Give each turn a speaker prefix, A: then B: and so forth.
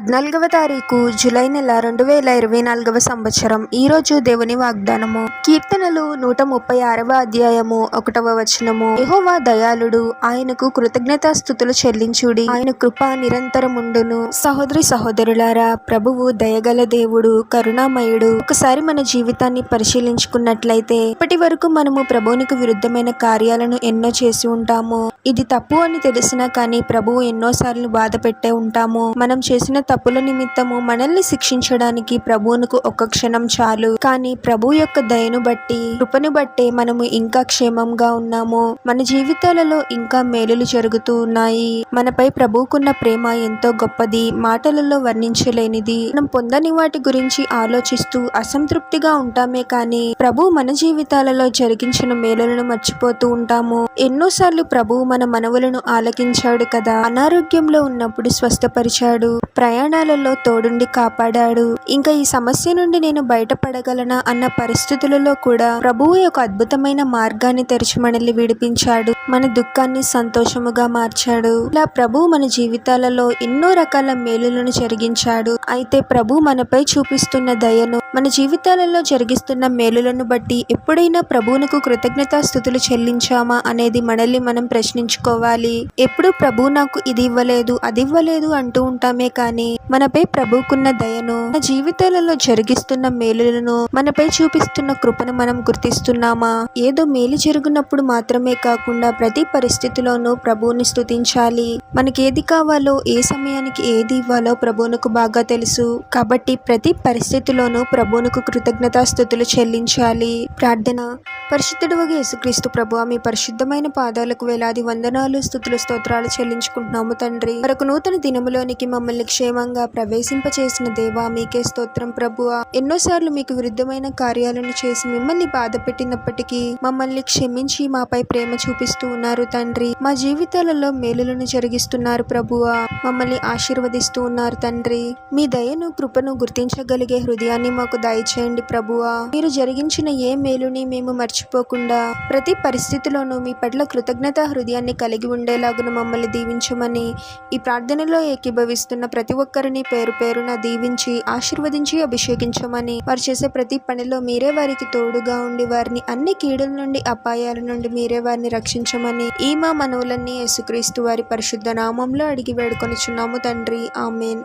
A: పద్నాలుగవ తారీఖు జూలై నెల రెండు వేల ఇరవై నాలుగవ సంవత్సరం. ఈ రోజు దేవుని వాగ్దానము. కీర్తనలు నూట ముప్పై ఆరవ అధ్యాయము ఒకటవ వచనము. ఎహోవా దయాళుడు ఆయనకు కృతజ్ఞతా స్థుతులు చెల్లించుడి. ఆయన కృప నిరంతరముండును. సహోదరి సహోదరులారా ప్రభువు దయగల దేవుడు కరుణామయుడు. ఒకసారి మన జీవితాన్ని పరిశీలించుకున్నట్లయితే ఇప్పటి వరకు మనము ప్రభువునికి విరుద్ధమైన కార్యాలను ఎన్నో చేసి ఉంటాము. ఇది తప్పు అని తెలిసినా కానీ ప్రభువు ఎన్నోసార్లు బాధ పెట్టే ఉంటాము. మనం చేసిన తప్పుల నిమిత్తము మనల్ని శిక్షించడానికి ప్రభువునకు ఒక్క క్షణం చాలు. కానీ ప్రభు యొక్క దయను బట్టి కృపను బట్టి మనము ఇంకా క్షేమంగా ఉన్నాము. మన జీవితాలలో ఇంకా మేలులు జరుగుతూ ఉన్నాయి. మనపై ప్రభువుకున్న ప్రేమ ఎంతో గొప్పది. మాటలలో వర్ణించలేనిది. మనం పొందని వాటి గురించి ఆలోచిస్తూ అసంతృప్తిగా ఉంటామే కానీ ప్రభు మన జీవితాలలో జరిగించిన మేలులను మర్చిపోతూ ఉంటాము. ఎన్నోసార్లు ప్రభువు మన మనవులను ఆలకించాడు కదా. అనారోగ్యంలో ఉన్నప్పుడు స్వస్థపరిచాడు. ప్రయాణాలలో తోడుండి కాపాడాడు. ఇంకా ఈ సమస్య నుండి నేను బయటపడగలనా అన్న పరిస్థితులలో కూడా ప్రభువు యొక్క అద్భుతమైన మార్గాన్ని తెరిచి మనల్ని విడిపించాడు. మన దుఃఖాన్ని సంతోషముగా మార్చాడు. ఇలా ప్రభు మన జీవితాలలో ఎన్నో రకాల మేలులను జరిగించాడు. అయితే ప్రభు మనపై చూపిస్తున్న దయను మన జీవితాలలో జరిగిస్తున్న మేలులను బట్టి ఎప్పుడైనా ప్రభువునకు కృతజ్ఞతాస్థుతులు చెల్లించామా అనేది మనల్ని మనం ప్రశ్నించుకోవాలి. ఎప్పుడు ప్రభు నాకు ఇది ఇవ్వలేదు అది ఇవ్వలేదు అంటూ ఉంటామే కానీ మనపై ప్రభుకున్న దయను మన జీవితాలలో జరిగిస్తున్న మేలులను మనపై చూపిస్తున్న కృపను మనం గుర్తిస్తున్నామా? ఏదో మేలు జరుగునప్పుడు మాత్రమే కాకుండా ప్రతి పరిస్థితిలోనూ ప్రభువుని స్తుతించాలి. మనకి ఏది కావాలో ఏ సమయానికి ఏది ఇవ్వాలో ప్రభువునకు బాగా తెలుసు. కాబట్టి ప్రతి పరిస్థితిలోనూ ప్రభువునకు కృతజ్ఞతాస్థుతులు చెల్లించాలి. ప్రార్థన. పరిశుద్ధుడుగా యేసుక్రీస్తు ప్రభు మీ పరిశుద్ధమైన పాదాలకు వేలాది వందనాలు స్థుతులు స్తోత్రాలు చెల్లించుకుంటున్నాము తండ్రి. మరొక నూతన దినములోనికి మమ్మల్ని క్షేమంగా ప్రవేశింపచేసిన దేవా మీకే స్తోత్రం ప్రభువా. ఎన్నోసార్లు మీకు విరుద్ధమైన కార్యాలను చేసి మిమ్మల్ని బాధ పెట్టినప్పటికీ మమ్మల్ని క్షమించి మాపై ప్రేమ చూపిస్తూ ఉన్నారు తండ్రి. మా జీవితాలలో మేలులను జరిగిస్తున్నారు ప్రభువా. మమ్మల్ని ఆశీర్వదిస్తూ ఉన్నారు తండ్రి. మీ దయను కృపను గుర్తించగలిగే హృదయాన్ని మాకు దయచేయండి ప్రభువా. మీరు జరిగించిన ఏ మేలుని మేము మర్చిపోకుండా ప్రతి పరిస్థితిలోనూ మీ పట్ల కృతజ్ఞత హృదయాన్ని కలిగి ఉండేలాగున మమ్మల్ని దీవించమని ఈ ప్రార్థనలో ఏకీభవిస్తున్న ప్రతి ఒక్కరిని పేరు పేరున దీవించి ఆశీర్వదించి అభిషేకించమని వారు చేసే ప్రతి పనిలో మీరే వారికి తోడుగా ఉండి వారిని అన్ని కీడుల నుండి అపాయాల నుండి మీరే వారిని రక్షించమని ఈ మా మనవులన్నీ యేసుక్రీస్తు వారి పరిశుద్ధ నామంలో అడిగి వేడుకొనిచున్నాము తండ్రి. ఆమెన్.